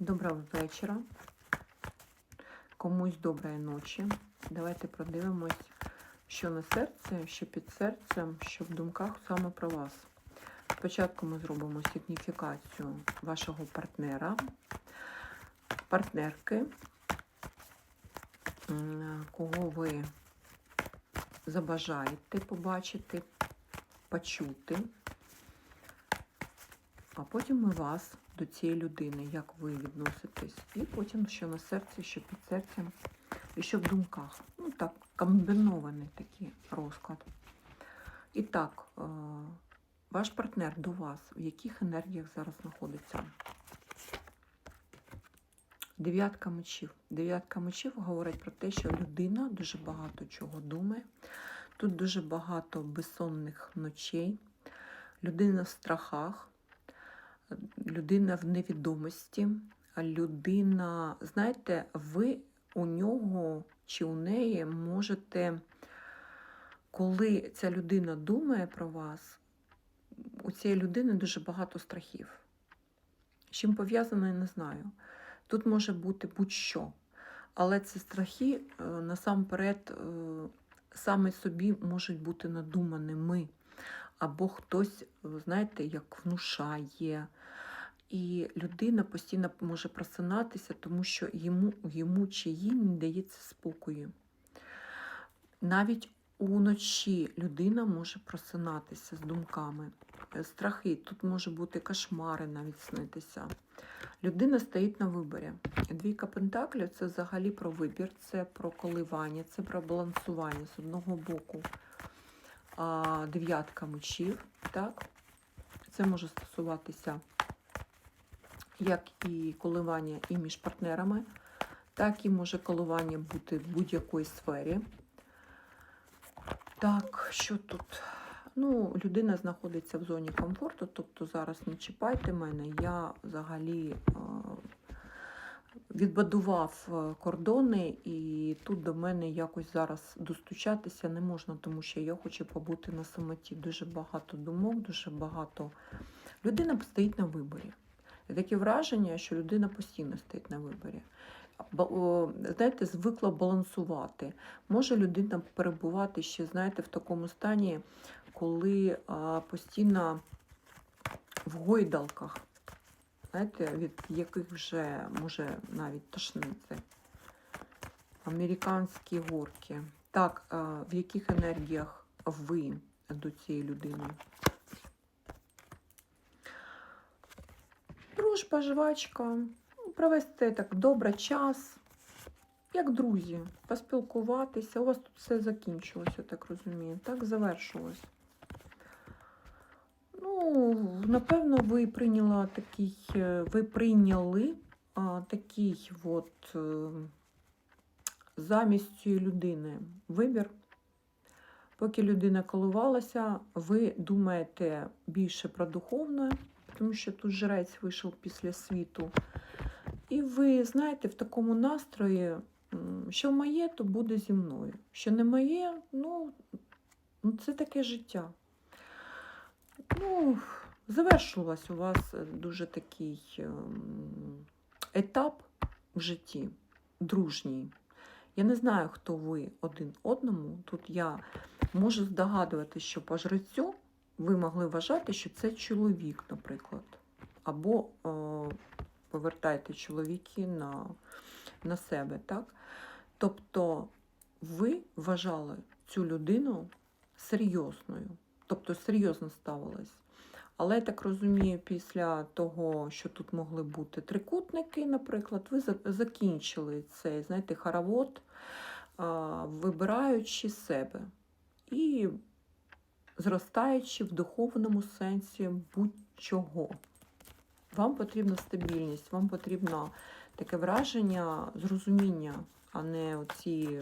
Доброго вечора. Комусь доброї ночі. Давайте продивимось, що на серці, що під серцем, що в думках саме про вас. Спочатку ми зробимо сигніфікацію вашого партнера, партнерки, кого ви забажаєте побачити, почути. А потім ми вас до цієї людини, як ви відноситесь, і потім що на серці, що під серцем, і що в думках. Ну так, комбінований такий розклад. І так, е, ваш партнер до вас, в яких енергіях зараз знаходиться? Дев'ятка мечів. Дев'ятка мечів говорить про те, що людина дуже багато чого думає. Тут дуже багато безсонних ночей, людина в страхах людина в невідомості, людина, знаєте, ви у нього чи у неї можете, коли ця людина думає про вас, у цієї людини дуже багато страхів. Чим пов'язано, не знаю. Тут може бути будь-що. Але ці страхи е, насамперед е, саме собі можуть бути надуманими або хтось, знаєте, як внушає. І людина постійно може просинатися, тому що йому, йому чи їй не дається спокою. Навіть уночі людина може просинатися з думками. Е, Страхи, тут може бути кошмари навіть снитися. Людина стоїть на виборі. Двійка пентаклів це взагалі про вибір, це про коливання, це про балансування з одного боку дев'ятка мечів. Так? Це може стосуватися як і коливання і між партнерами, так і може коливання бути в будь-якій сфері. Так, що тут? Ну, людина знаходиться в зоні комфорту, тобто зараз не чіпайте мене, я взагалі відбудував е, кордони, і тут до мене якось зараз достучатися не можна, тому що я хочу побути на самоті. Дуже багато думок, дуже багато. Людина стоїть на виборі. Таке враження, що людина постійно стоїть на виборі. Знаєте, звикла балансувати. Може людина перебувати ще, знаєте, в такому стані, коли постійно в гойдалках, знаєте, від яких вже може навіть тошнити. Американські горки. Так, в яких енергіях ви до цієї людини? Дружба, жвачка, ну, провести так добре час, як друзі, поспілкуватися. У вас тут все закінчилось, я так розумію. Так, завершилось. Ну, напевно, ви прийняла такий, е, ви прийняли а, такий от е, замість цієї людини вибір. Поки людина коливалася, ви думаєте більше про духовне, тому що тут жрець вийшов після світу. І ви знаєте, в такому настрої, що моє, то буде зі мною. Що не моє, ну, ну це таке життя. Ну, завершилась у вас е, дуже такий ем, етап в житті, дружній. Я не знаю, хто ви один одному. Тут я можу здогадувати, що по жрецю ви могли вважати, що це чоловік, наприклад. Або е, повертайте чоловіки на, на себе. так? Тобто ви вважали цю людину серйозною, тобто серйозно ставилась. Але я так розумію, після того, що тут могли бути трикутники, наприклад, ви закінчили цей, знаєте, хоровод, вибираючи себе і зростаючи в духовному сенсі будь-чого. Вам потрібна стабільність, вам потрібно таке враження, зрозуміння, а не оці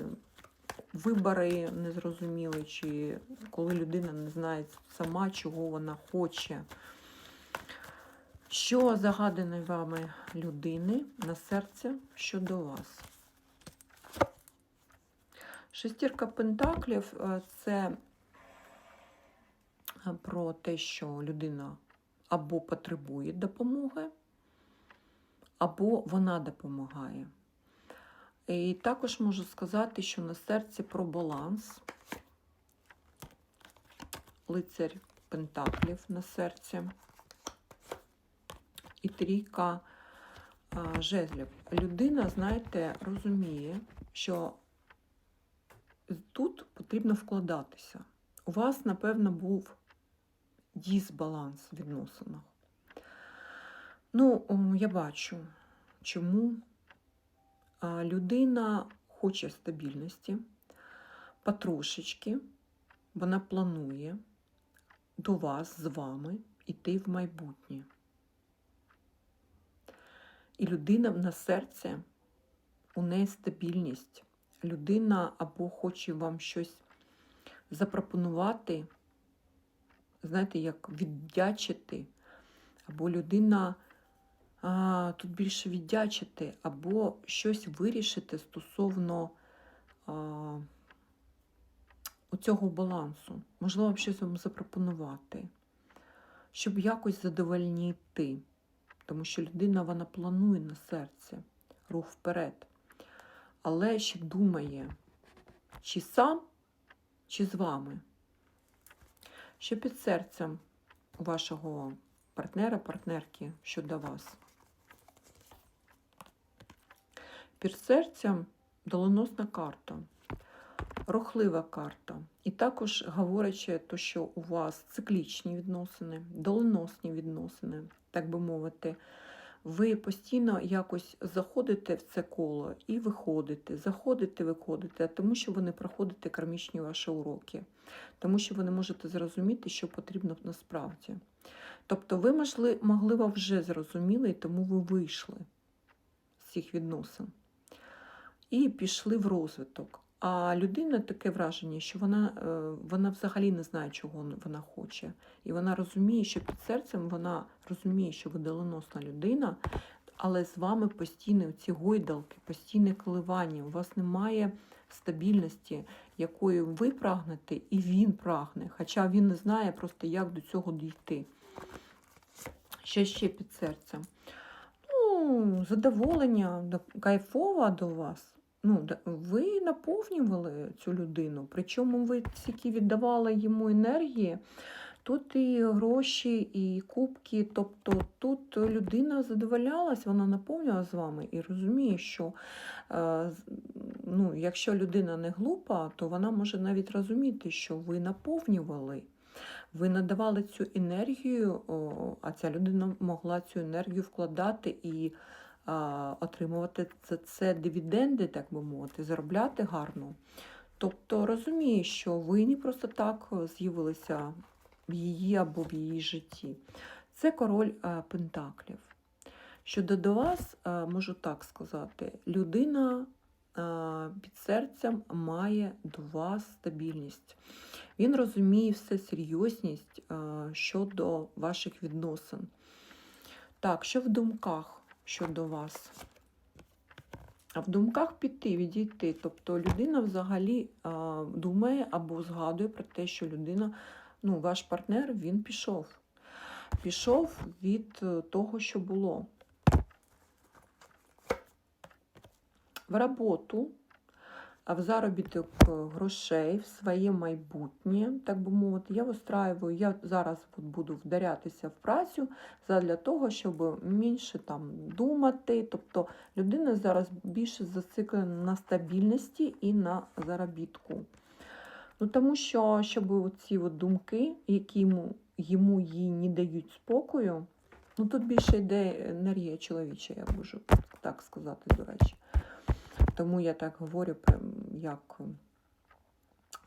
вибори незрозуміли, чи коли людина не знає сама, чого вона хоче. Що загаданої вами людини на серце щодо вас? Шестірка пентаклів е, це е, про те, що людина або потребує допомоги, або вона допомагає. І також можу сказати, що на серці про баланс. Лицарь Пентаклів на серці. І трійка жезлів. Людина, знаєте, розуміє, що тут потрібно вкладатися. У вас, напевно, був дисбаланс в відносинах. Ну, я бачу, чому людина хоче стабільності, потрошечки, вона планує до вас з вами йти в майбутнє. І людина на серце, у неї стабільність. Людина або хоче вам щось запропонувати, знаєте, як віддячити, або людина тут більше віддячити, або щось вирішити стосовно цього балансу. Можливо, щось вам запропонувати, щоб якось задовольнити. Тому що людина вона планує на серце, рух вперед. Але ще думає, чи сам, чи з вами. Що під серцем вашого партнера, партнерки щодо вас. Під серцем доленосна карта, рухлива карта. І також говорячи, то, що у вас циклічні відносини, доленосні відносини, так би мовити, ви постійно якось заходите в це коло і виходите, заходите, виходите, тому що ви не проходите кармічні ваші уроки, тому що ви не можете зрозуміти, що потрібно насправді. Тобто ви, можливо, вже зрозуміли, і тому ви вийшли з цих відносин і пішли в розвиток. А людина таке враження, що вона е, вона взагалі не знає, чого вона хоче. І вона розуміє, що під серцем вона розуміє, що ви доленосна людина, але з вами постійні ці гойдалки, постійне коливання. У вас немає стабільності, якої ви прагнете, і він прагне. Хоча він не знає просто, як до цього дійти. Що ще під серцем? Ну, задоволення, кайфова до вас. Ну, ви наповнювали цю людину, причому ви стільки віддавали йому енергії. Тут і гроші, і кубки. Тобто тут людина задоволялась, вона наповнювала з вами і розуміє, що е, ну, якщо людина не глупа, то вона може навіть розуміти, що ви наповнювали. Ви надавали цю енергію, а ця людина могла цю енергію вкладати і отримувати за це дивіденди, так би мовити, заробляти гарно. Тобто розуміє, що ви не просто так з'явилися в її або в її житті. Це король Пентаклів. Щодо до вас, можу так сказати, людина під серцем має до вас стабільність. Він розуміє все серйозність щодо ваших відносин. Так, що в думках? Щодо вас. А в думках піти, відійти. Тобто людина взагалі а, думає або згадує про те, що людина, ну, ваш партнер, він пішов. Пішов від е, того, що було. В роботу в заробіток е, грошей, в своє майбутнє, так би мовити, я вистраюю, я зараз от буду вдарятися в працю для того, щоб менше там думати. Тобто людина зараз більше зациклена на стабільності і на заробітку. Ну, Тому що, щоб ці думки, які йому, йому їй не дають спокою, ну тут більше йде енергія чоловіча, я можу так сказати, до речі. Тому я так говорю, як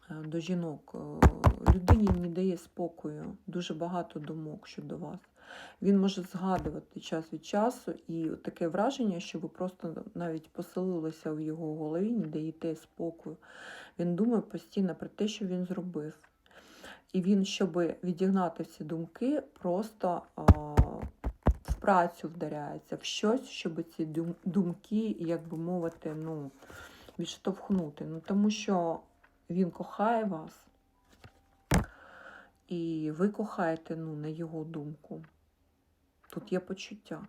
е, до жінок. Е, людині не дає спокою, дуже багато думок щодо вас. Він може згадувати час від часу, і таке враження, що ви просто навіть поселилися в його голові, не даєте спокою. Він думає постійно про те, що він зробив. І він, щоб відігнати всі думки, просто в працю вдаряється, в щось, щоб ці думки, як би мовити, ну, відштовхнути. Ну, Тому що він кохає вас, і ви кохаєте ну, на його думку. Тут є почуття.